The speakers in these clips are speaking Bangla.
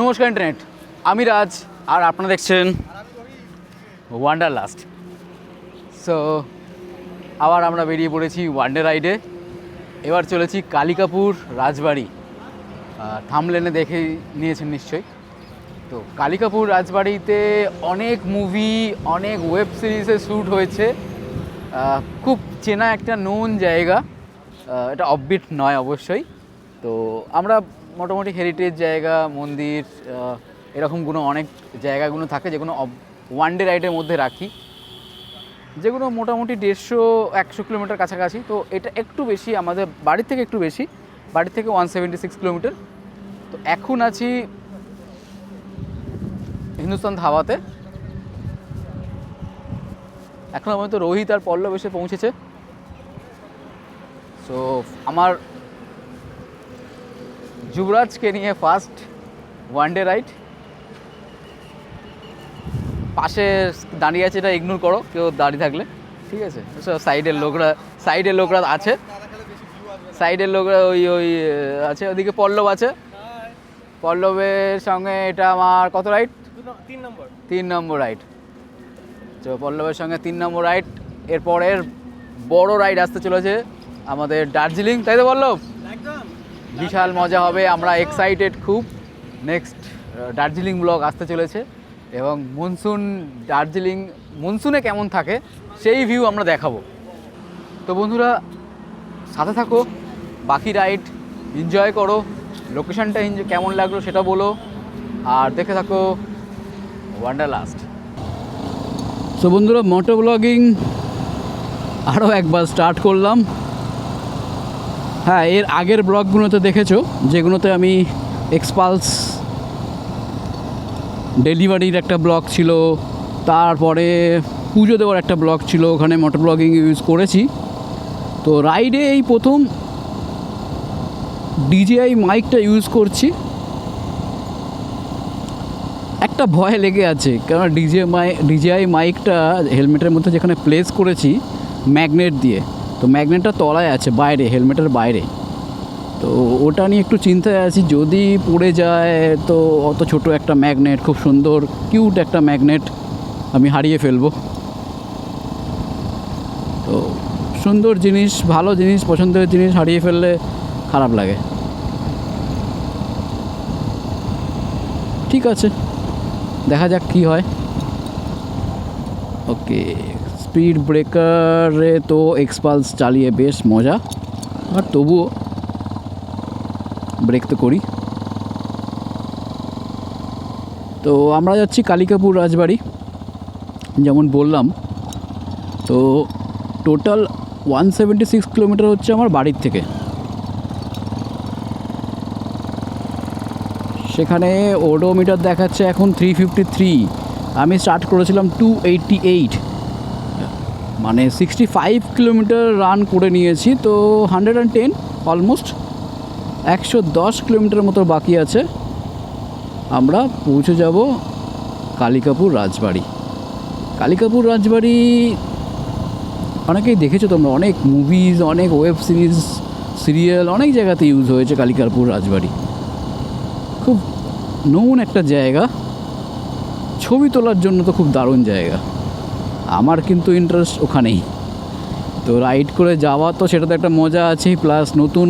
নমস্কার ইন্টারনেট, আমি রাজ আর আপনারা দেখছেন ওয়ান্ডার লাস্ট সো আবার আমরা বেরিয়ে পড়েছি ওয়ান্ডার রাইডে এবার চলেছি কালিকাপুর রাজবাড়ি। থামলেনে দেখে নিয়েছেন নিশ্চয়ই। তো কালিকাপুর রাজবাড়িতে অনেক মুভি অনেক ওয়েব সিরিজে শ্যুট হয়েছে। খুব চেনা একটা নোন জায়গা। এটা অববিট নয় অবশ্যই। তো আমরা মোটামুটি হেরিটেজ জায়গা, মন্দির এরকমগুলো অনেক জায়গাগুলো থাকে যেগুলো ওয়ান ডে রাইডের মধ্যে রাখি। যেগুলো মোটামুটি দেড়শো, একশো কিলোমিটার কাছাকাছি। তো এটা একটু বেশি, আমাদের বাড়ির থেকে একটু বেশি। বাড়ির থেকে ওয়ান সেভেন্টি সিক্স কিলোমিটার। তো এখন আছি হিন্দুস্তান ধাবাতে। এখন পর্যন্ত রোহিত আর পল্লব এসে পৌঁছেছে। সো আমার যুবরাজকে নিয়ে ফার্স্ট ওয়ান ডে রাইড পাশে দাঁড়িয়ে আছে এটা ইগনোর করো কেউ দাঁড়িয়ে থাকলে। ঠিক আছে? সাইডের লোকরা সাইডের লোকরা আছে। সাইডের লোকরা ওই ওই আছে ওদিকে পল্লব আছে। পল্লবের সঙ্গে এটা আমার কত রাইড তিন নম্বর। তিন নম্বর রাইড তো পল্লবের সঙ্গে তিন নম্বর রাইড এরপরের বড় রাইড আসতে চলেছে আমাদের দার্জিলিং তাই তো পল্লব? বিশাল মজা হবে, আমরা এক্সাইটেড খুব। নেক্সট দার্জিলিং ব্লগ আসতে চলেছে এবং মনসুন দার্জিলিং মনসুনে কেমন থাকে সেই ভিউ আমরা দেখাবো। তো বন্ধুরা, সাথে থাকো, বাকি রাইড এনজয় করো লোকেশনটা কেমন লাগল সেটা বলো, আর দেখে থাকো ওয়ান্ডার লাস্ট সো বন্ধুরা মোটো ব্লগিং আরও একবার স্টার্ট করলাম। হ্যাঁ এর আগের ব্লগগুলোতে দেখেছ, যেগুলোতে আমি এক্সপালস ডেলিভারির একটা ব্লগ ছিল, তারপরে পুজো দেওয়ার একটা ব্লগ ছিল, ওখানে মোটর ব্লগিং ইউজ করেছি। তো রাইডে এই প্রথম ডিজিআই মাইকটা ইউজ করছি। একটা ভয় লেগে আছে কারণ ডিজে মাই ডিজিআই মাইকটা হেলমেটের মধ্যে যেখানে প্লেস করেছি ম্যাগনেট দিয়ে। তো ম্যাগনেটটা তলায় আছে, বাইরে, হেলমেটের বাইরে। তো ওটা নিয়ে একটু চিন্তায় আছি, যদি পড়ে যায় তো অত ছোট একটা ম্যাগনেট, খুব সুন্দর, কিউট একটা ম্যাগনেট আমি হারিয়ে ফেলব। তো সুন্দর জিনিস, ভালো জিনিস, পছন্দের জিনিস হারিয়ে ফেললে খারাপ লাগে। ঠিক আছে, দেখা যাক কি হয়। ওকে। স্পিড ব্রেকারে তো এক্সপালস চালিয়ে বেশ মজা। আর তবুও ব্রেক তো করি। তো আমরা যাচ্ছি কালিকাপুর রাজবাড়ি, যেমন বললাম। তো total one seventy six kilometre হচ্ছে আমার বাড়ির থেকে। সেখানে ওডোমিটার দেখাচ্ছে এখন থ্রি ফিফটি থ্রি। আমি স্টার্ট করেছিলাম টু এইটটি এইট। মানে সিক্সটি ফাইভ কিলোমিটার রান করে নিয়েছি, তো হান্ড্রেড অ্যান্ড টেন অলমোস্ট একশো দশ কিলোমিটার মতো বাকি আছে। আমরা পৌঁছে যাব কালিকাপুর রাজবাড়ি। কালিকাপুর রাজবাড়ি অনেকেই দেখেছ তোমরা, অনেক মুভিজ অনেক ওয়েব সিরিজ সিরিয়াল অনেক জায়গাতে ইউজ হয়েছে কালিকাপুর রাজবাড়ি। খুব নতুন একটা জায়গা। ছবি তোলার জন্য তো খুব দারুণ জায়গা। আমার কিন্তু ইন্টারেস্ট ওখানেই। তো রাইড করে যাওয়া তো সেটাতে একটা মজা আছে প্লাস নতুন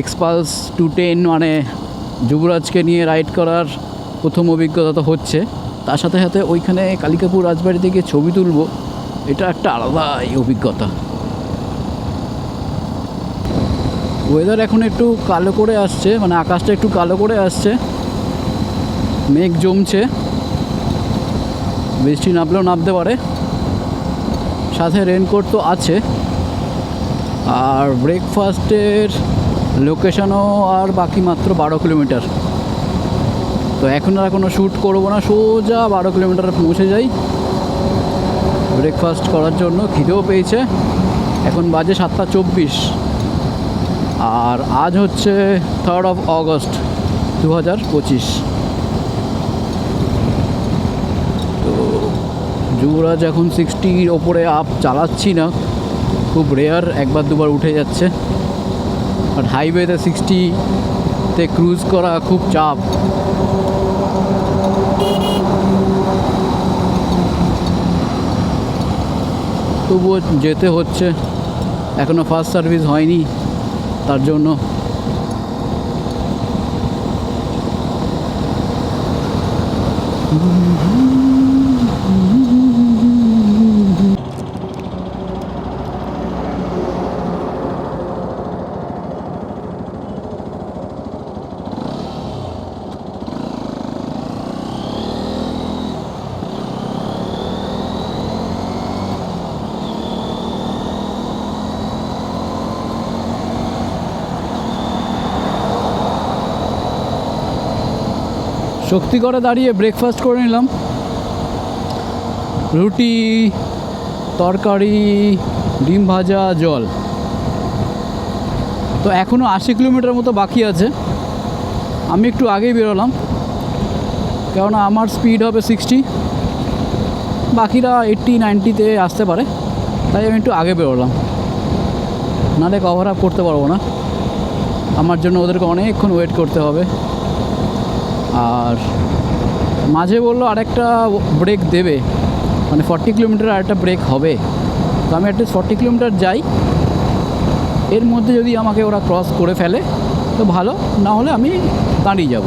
এক্সপালস টু টেন মানে যুবরাজকে নিয়ে রাইড করার প্রথম অভিজ্ঞতা তো হচ্ছে। তার সাথে সাথে ওইখানে কালিকাপুর রাজবাড়িতে গিয়ে ছবি তুলবো, এটা একটা আলাদাই অভিজ্ঞতা। ওয়েদার এখন একটু কালো করে আসছে মানে আকাশটা একটু কালো করে আসছে। মেঘ জমছে। বৃষ্টি নামলেও নামতে পারে। সাথে রেনকোট তো আছে। আর ব্রেকফাস্টের লোকেশনও আর বাকি মাত্র বারো কিলোমিটার তো এখন আর কোনো শ্যুট করব না, সোজা বারো কিলোমিটার পৌঁছে যাই। ব্রেকফাস্ট করার জন্য খিদেও পেয়েছে। এখন বাজে সাতটা চব্বিশ। আর আজ হচ্ছে থার্ড অফ অগস্ট দু হাজার পঁচিশ। যুবরাজ এখন সিক্সটির ওপরে আপ চালাচ্ছি না। খুব রেয়ার একবার দুবার উঠে যাচ্ছে। আর হাইওয়েতে সিক্সটিতে ক্রুজ করা খুব চাপ। তবুও যেতে হচ্ছে। এখনও ফার্স্ট সার্ভিস হয়নি তার জন্য। Mm-hmm. শক্তিগড়ে দাঁড়িয়ে ব্রেকফাস্ট করে নিলাম। রুটি, তরকারি, ডিম ভাজা, জল। তো এখনও আশি কিলোমিটার মতো বাকি আছে। আমি একটু আগেই বেরোলাম, কেননা আমার স্পিড হবে সিক্সটি বাকিরা এইট্টি নাইনটিতে আসতে পারে, তাই আমি একটু আগে বেরোলাম। নাহলে কভার আপ করতে পারব না। আমার জন্য ওদেরকে অনেকক্ষণ ওয়েট করতে হবে। আর মাঝে বলল আরেকটা ব্রেক দেবে। মানে ফর্টি কিলোমিটার আরেকটা ব্রেক হবে। তো আমি অ্যাটলিস্ট ফর্টি কিলোমিটার যাই। এর মধ্যে যদি আমাকে ওরা ক্রস করে ফেলে, তো ভালো। না হলে আমি দাঁড়িয়ে যাব।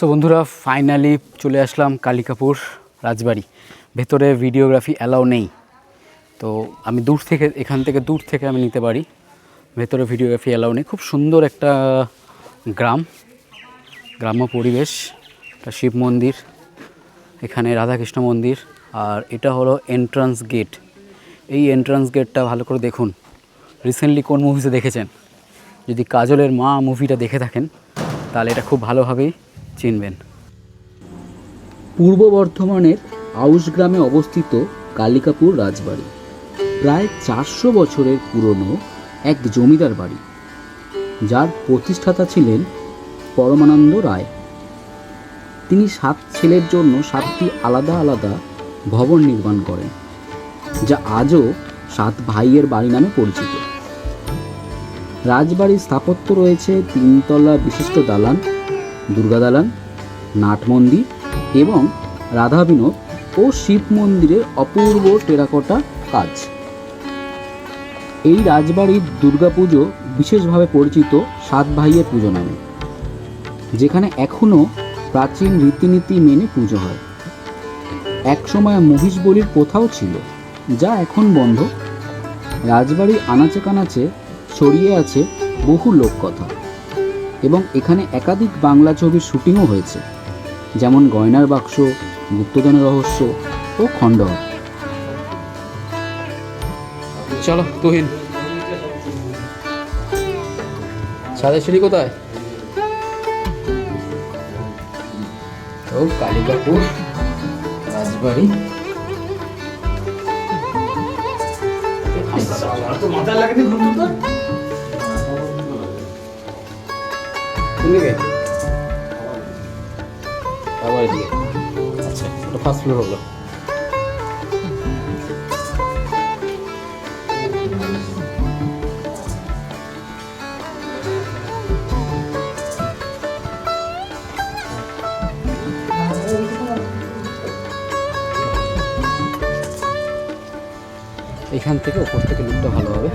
সো বন্ধুরা ফাইনালি চলে আসলাম কালিকাপুর রাজবাড়ি। ভেতরে ভিডিওগ্রাফি অ্যালাউ নেই। তো আমি দূর থেকে, এখান থেকে দূর থেকে আমি নিতে পারি। ভেতরে ভিডিওগ্রাফি অ্যালাউ নেই। খুব সুন্দর একটা গ্রাম, গ্রাম্য পরিবেশ। একটা শিব মন্দির, এখানে রাধাকৃষ্ণ মন্দির, আর এটা হলো এন্ট্রান্স গেট এই এন্ট্রান্স গেটটা ভালো করে দেখুন। রিসেন্টলি কোন মুভিতে দেখেছেন? যদি কাজলের মা মুভিটা দেখে থাকেন, তাহলে এটা খুব ভালোভাবেই চিনবেন। পূর্ব বর্ধমানের আউশ গ্রামে অবস্থিত কালিকাপুর রাজবাড়ি। প্রায় চারশো বছরের পুরনো এক জমিদার বাড়ি। যার প্রতিষ্ঠাতা ছিলেন পরমানন্দ রায়। তিনি সাত ছেলের জন্য সাতটি আলাদা আলাদা ভবন নির্মাণ করেন, যা আজও সাত ভাইয়ের বাড়ি নামে পরিচিত। রাজবাড়ির স্থাপত্য রয়েছে তিনতলা বিশিষ্ট দালান দুর্গা দালান, নাট মন্দির এবং রাধা বিনোদ ও শিব মন্দিরের অপূর্ব টেরাকোটা কাজ। এই রাজবাড়ির দুর্গাপুজো বিশেষভাবে পরিচিত সাত ভাইয়ের পুজো নামে, যেখানে এখনও প্রাচীন রীতিনীতি মেনে পুজো হয়। একসময় মহিষ বলির প্রথাও ছিল, যা এখন বন্ধ। রাজবাড়ির আনাচে কানাচে ছড়িয়ে আছে বহু লোককথা। এবং এখানে একাধিক বাংলা ছবির শুটিংও হয়েছে যেমন গয়নার বাক্স গুপ্তধনের রহস্য ও খণ্ডঘর চলো তুহিন। সাদের সিঁড়ি কোথায়? ও কালিকাপুর রাজবাড়ি। কোন আবার আচ্ছা ওটা ফার্স্ট ফ্লোর হলো। এখান থেকে ওপর থেকে লুকটা ভালো হবে।